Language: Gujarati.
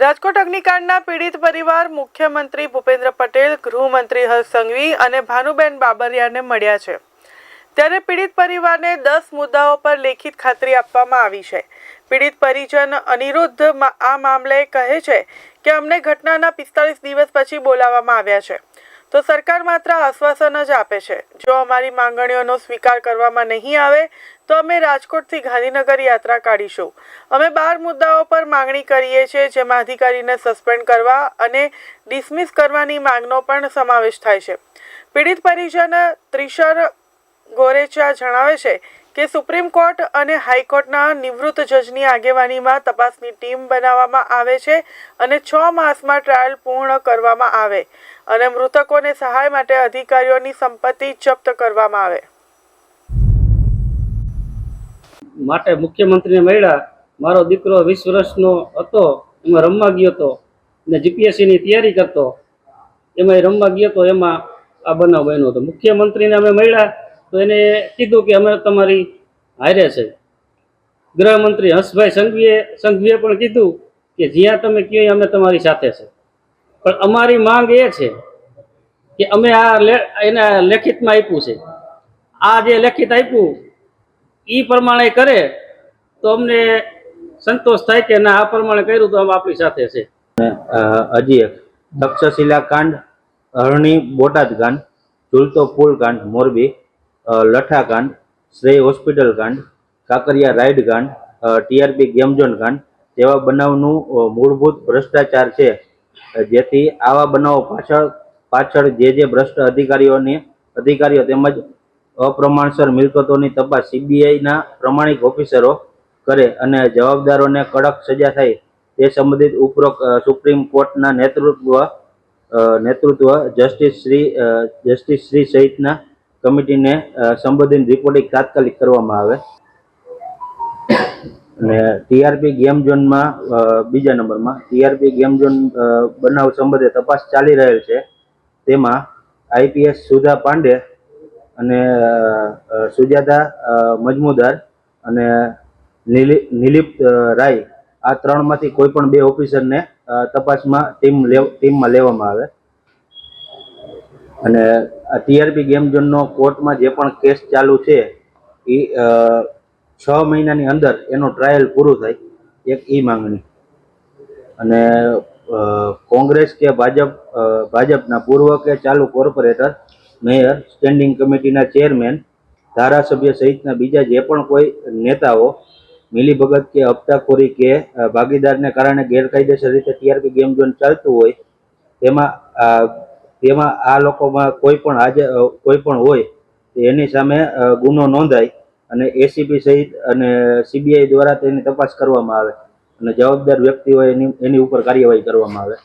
રાજકોટ અગ્નિકાંડના પીડિત પરિવાર, મુખ્યમંત્રી ભૂપેન્દ્ર પટેલ, ગૃહમંત્રી હર્ષ સંઘવી અને ભાનુબેન બાબરિયાને મળ્યા છે. ત્યારે પીડિત પરિવારને દસ મુદ્દાઓ પર લેખિત ખાતરી આપવામાં આવી છે. પીડિત પરિજન અનિરુદ્ધ આ મામલે કહે છે કે અમને ઘટનાના પિસ્તાળીસ દિવસ પછી બોલાવવામાં આવ્યા છે. તો સરકાર માત્ર આશ્વાસન જ આપે છે. જો અમારી માંગણીઓનો સ્વીકાર કરવામાં નહીં આવે, તો અમે રાજકોટથી ગાંધીનગર યાત્રા કાઢીશું. અમે બાર મુદ્દાઓ પર માંગણી કરીએ છીએ, જેમાં અધિકારીને સસ્પેન્ડ કરવા અને ડિસમિસ કરવાની માંગનો પણ સમાવેશ થાય છે. પીડિત પરિજન ત્રિશર ગોરેચા જણાવે છે કે સુપ્રીમ કોર્ટ અને હાઈકોર્ટના નિવૃત્ત જજની આગેવાનીમાં તપાસની ટીમ બનાવવામાં આવે છે અને છ માસમાં ટ્રાયલ પૂર્ણ કરવામાં આવે અને મૃતકોને સહાય માટે અધિકારીઓની સંપત્તિ જપ્ત કરવામાં આવે. માટે મુખ્યમંત્રીને મળ્યા. મારો દીકરો વીસ વર્ષનો હતો, એમાં રમવા ગયો હતો ને જીપીએસસીની તૈયારી કરતો. એમાં રમવા ગયો હતો એમાં આ બનાવ બન્યો હતો. મુખ્યમંત્રીને અમે મળ્યા તો એને કીધું કે અમે તમારી હારે છે. ગૃહમંત્રી હંસભાઈ સંઘવીએ સંઘવીએ પણ કીધું કે જ્યાં તમે કહો અમે તમારી સાથે છે. પણ અમારી માંગ એ છે કે અમે આ એના લેખિતમાં આપ્યું છે. આ જે લેખિત આપ્યું એ પ્રમાણે કરે તો અમને સંતોષ થાય કે ના, આ પ્રમાણે કર્યું તો આમ આપણી સાથે છે. હજી એક તક્ષશિલા કાંડ, હરણી બોટાદ કાંડ ઝૂલતો પુલ કાંડ, મોરબી લઠા કાંડ શ્રેય હોસ્પિટલ કાંડ કાંકરિયા રાઇડ કાંડ ટીઆરપી ગેમ ઝોન કાંડ જેવા બનાવનું મૂળભૂત ભ્રષ્ટાચાર છે. જેથી આવા બનાવો પાછળ પાછળ જે જે ભ્રષ્ટ અધિકારીઓની, અધિકારીઓ તેમજ અપ્રમાણસર મિલકતોની તપાસ સીબીઆઈના પ્રમાણિક ઓફિસરો કરે અને જવાબદારોને કડક સજા થાય તે સંબંધિત ઉપરોક્ત સુપ્રીમ કોર્ટના નેતૃત્વ નેતૃત્વ જસ્ટિસ શ્રી જસ્ટિસ શ્રી સહિતના કમિટીને સંબોધીને રિપોર્ટિંગ તાત્કાલિક કરવામાં આવે. અને ટીઆરપી ગેમ ઝોનમાં બીજા નંબરમાં ટીઆરપી ગેમ ઝોન બનાવ સંબંધે તપાસ ચાલી રહેલ છે. તેમાં આઈપીએસ સુધા પાંડે અને સુજાતા મજમુદાર અને નિલી નિલીપ રાય આ ત્રણમાંથી કોઈ પણ બે ઓફિસરને તપાસમાં ટીમ ટીમમાં લેવામાં આવે. અને ટીઆરપી ગેમ ઝોનનો કોર્ટમાં જે પણ કેસ ચાલુ છે એ છ મહિનાની અંદર એનું ટ્રાયલ પૂરું થાય, એક એ માંગણી. અને કોંગ્રેસ કે ભાજપ ભાજપના પૂર્વ કે ચાલુ કોર્પોરેટર, મેયર, સ્ટેન્ડિંગ કમિટીના ચેરમેન, ધારાસભ્ય સહિતના બીજા જે પણ કોઈ નેતાઓ, મિલીભગત કે હપ્તાખોરી કે ભાગીદારને કારણે ગેરકાયદેસર રીતે ટીઆરપી ગેમ ઝોન ચાલતું હોય, તેમાં તેમાં આ લોકોમાં કોઈ પણ આજે કોઈ પણ હોય એની સામે ગુનો નોંધાય અને એસીપી સહિત અને સીબીઆઈ દ્વારા તેની તપાસ કરવામાં આવે અને જવાબદાર વ્યક્તિઓ એની એની ઉપર કાર્યવાહી કરવામાં આવે.